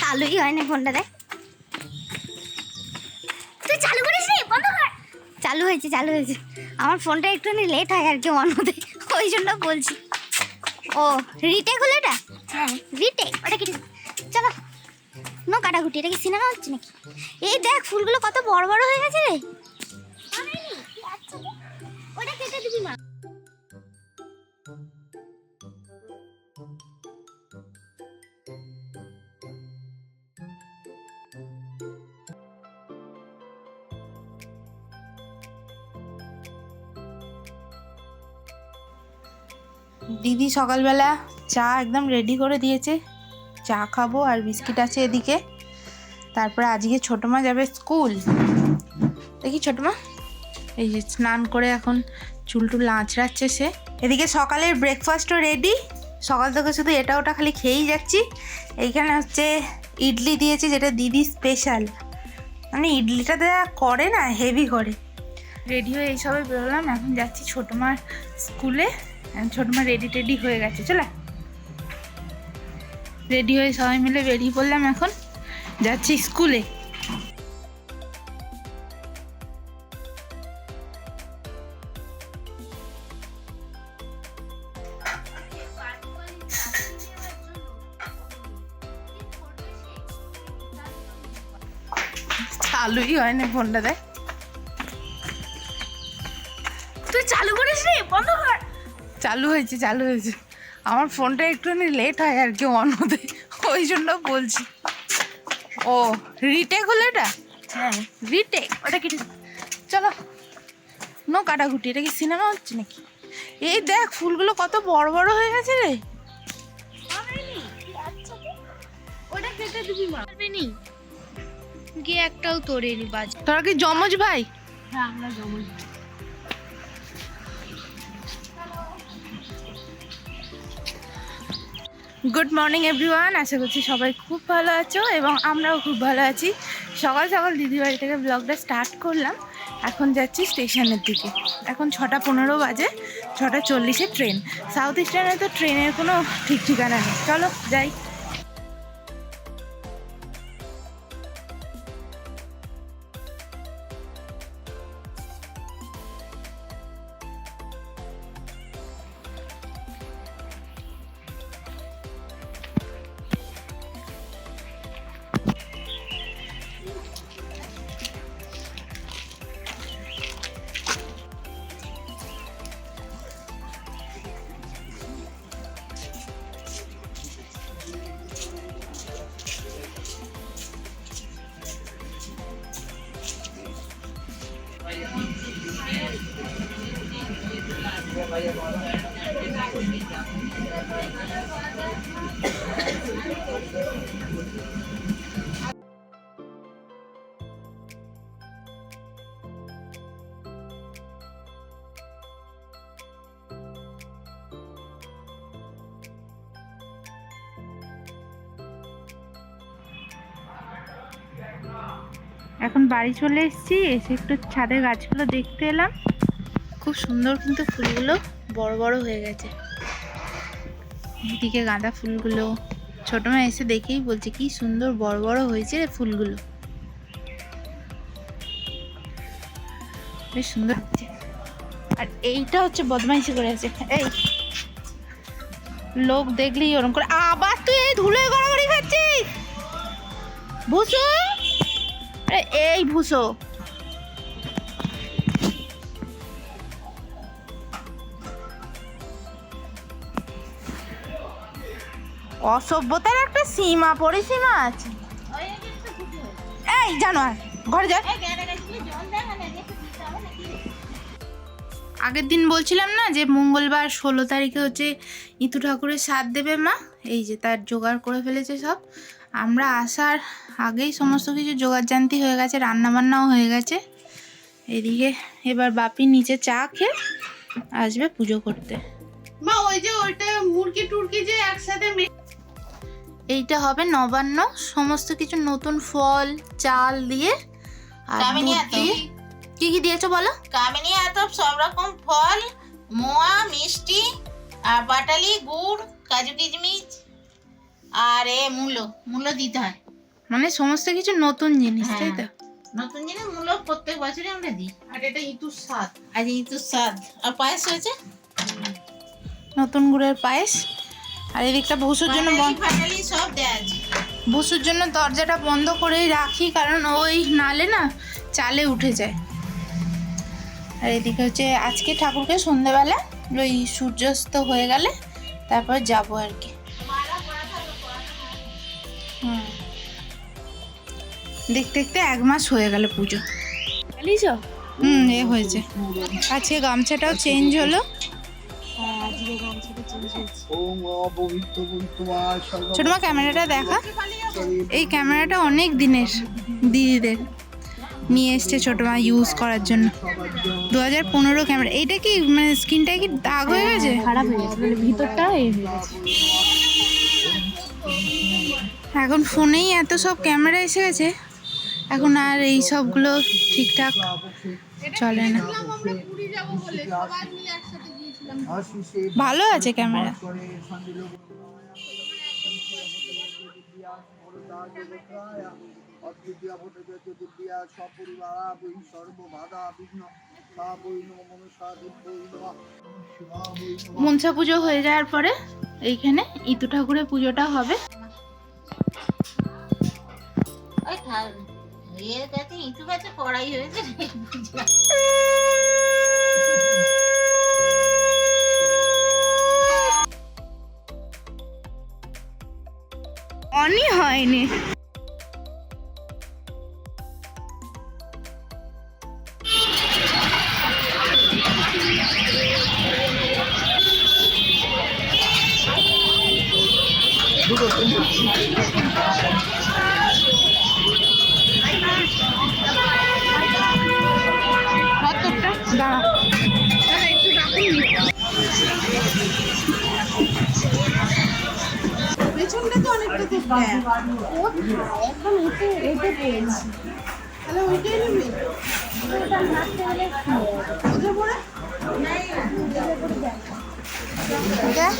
চালুই হয় না ফোনটা দেখ। তুই চালু করিস নি বন্ধ কর। চালু হয়েছে চালু হয়েছে। আমার ফোনটা একটুখানি লেট হয় আর কি অন হতে ওই জন্য বলছি। ও রিটেক হলো এটা? হ্যাঁ। রিটেক? ওটা কি? চলো। নো কাটাকুটি এটা কি সিনেমা হচ্ছে নাকি? এই দেখ ফুলগুলো কত বড় বড় হয়ে গেছে রে। ওটা কেটে দিবি মা। দিদি সকালবেলা চা একদম রেডি করে দিয়েছে। চা খাব আর বিস্কিট আছে এদিকে। তারপরে আজকে ছোটো মা যাবে স্কুল। দেখি ছোটো মা। এই যে স্নান করে এখন চুল টুল আঁচড়াচ্ছে সে। এদিকে সকালের ব্রেকফাস্টও রেডি সকাল থেকে শুধু এটা ওটা খালি খেয়েই যাচ্ছি। এইখানে হচ্ছে ইডলি দিয়েছে যেটা দিদি স্পেশাল মানে ইডলিটা দেওয়া করে না হেভি করে। রেডি হয়ে এইসবে বেরোলাম। এখন যাচ্ছি ছোটো মার স্কুলে। ছোটো মা রেডি টেডি হয়ে গেছে, চলে। রেডি হয়ে সবাই মিলে বেরিয়ে পড়লাম এখন। যাচ্ছি স্কুলে। চালুই হয় না, ফোনটা দেখ। চালু হয়েছে চালু হয়েছে। আমার ফোনটা একটুখানি লেট হয় আর কি অন হতে ওই জন্য বলছি। ও রিটেক হলো এটা? হ্যাঁ। রিটেক ওটা কি চলো। নো কাটাকুটি এটা কি সিনেমা হচ্ছে নাকি? এই দেখ ফুলগুলো কত বড় বড় হয়ে গেছে রে। ওটা কেটে দিবি মা। নি গিয়ে একটাও তোরে নি বাজ তোরা কি জমজ ভাই? হ্যাঁ আমরা জমা গুড মর্নিং এভরিওয়ান আশা করছি সবাই খুব ভালো আছো এবং আমরাও খুব ভালো আছি। সকাল সকাল দিদি বাড়ি থেকে ব্লগটা স্টার্ট করলাম। এখন যাচ্ছি স্টেশনের দিকে। এখন ছটা পনেরো বাজে, ছটা চল্লিশে ট্রেন সাউথ ইস্টার্নে তো ট্রেনের কোনো ঠিক ঠিকানা নেই। চলো, যাই। এখন বাড়ি চলে এসেছি এসে একটু ছাদে গাছগুলো দেখতে এলাম। খুব সুন্দর কিন্তু ফুলগুলো বড় বড় হয়ে গেছে। এদিকে গাঁদা ফুলগুলো। ছোট মা এসে দেখেই বলছে, কি সুন্দর বড় বড় হয়েছে রে ফুলগুলো। বেশ সুন্দর হচ্ছে আর এইটা হচ্ছে বদমাইশি করে আছে। এই, লোক দেখলেই ওরকম করে, আবার তুই এই ধুলোয় গড়াগড়ি খাচ্ছিস? ভুসো? এই ভুসো। অসভ্যতার একটা সীমা পরিসীমা আছে। এই জানোয়ার ঘরে যা। আগের দিন বলছিলাম না যে মঙ্গলবার ষোলো তারিখে হচ্ছে ইতু ঠাকুরের সাথ দেবে মা? এই যে তার জোগাড় করে ফেলেছে সব। আমরা আসার আগেই সমস্ত কিছু জোগাড় জানতি হয়ে গেছে রান্নাবান্নাও হয়ে গেছে। এদিকে এবার বাপি নিচে চা খেয়ে আসবে পুজো করতে। মা ওই যে ওইটা মুরগি টুরগি যে একসাথে মে- এইটা হবে নবান্ন। সমস্ত কিছু নতুন ফল চাল দিয়ে আর দুধ দিয়ে। কি কি দিয়েছ বলো? কামিনী এত সব রকম ফল মোয়া মিষ্টি আর বাটালি গুড় কাজু কিশমিশ আর এ মূলো। মূলো দিতে হয়। মানে সমস্ত কিছু নতুন জিনিস তাই তো? হ্যাঁ। নতুন জিনিস মূলো প্রত্যেক বছরই আমরা দিই। আর এটা ইতুর স্বাদ। আজ এই তো স্বাদ। আর পায়েস হয়েছে? নতুন গুড়ের পায়েস। আর এদিকটা ভুসুর জন্য সব ভুসুর জন্য দরজাটা বন্ধ করেই রাখি কারণ ওই নালে না চালে উঠে যায়। আর এদিকে হচ্ছে আজকে ঠাকুরকে সন্ধেবেলা ওই সূর্যাস্ত হয়ে গেলে তারপর যাব আর কি। হুম। দেখতে দেখতে এক মাস হয়ে গেল পুজো। হুম এ হয়েছে। আজকে গামছাটাও চেঞ্জ হলো। ছোট মা ক্যামেরাটা দেখা? এই ক্যামেরাটা অনেক দিনের দিদিদের। নিয়ে এসছে ছোট মা ইউজ করার জন্য। দু হাজার পনেরো ক্যামেরা। এইটা কি মানে স্ক্রিনটা কি দাগ হয়ে গেছে? খারাপ হয়ে গেছে। মানে ভিতরটা হয়ে গেছে। এখন ফোনেই এত সব ক্যামেরা এসে গেছে। এখন আর এই সবগুলো ঠিকঠাক চলে না। ভালো আছে ক্যামেরা। অদ্বিতীয় ভট্টাচার্য দিব্যা সপরিবারা বৈ সর্ববাধা বিঘ্ন সা বৈ নম মনসা পুজো হয়ে যাওয়ার পরে এইখানে ইতু ঠাকুরের পুজোটা হবে। খা- কাছে গাছে কড়াই হয়েছে। অনই হয়নি। দাঁড়া অনেকটা তো তাহলে ওইটাই নিবি। ওদের পরে দেখ।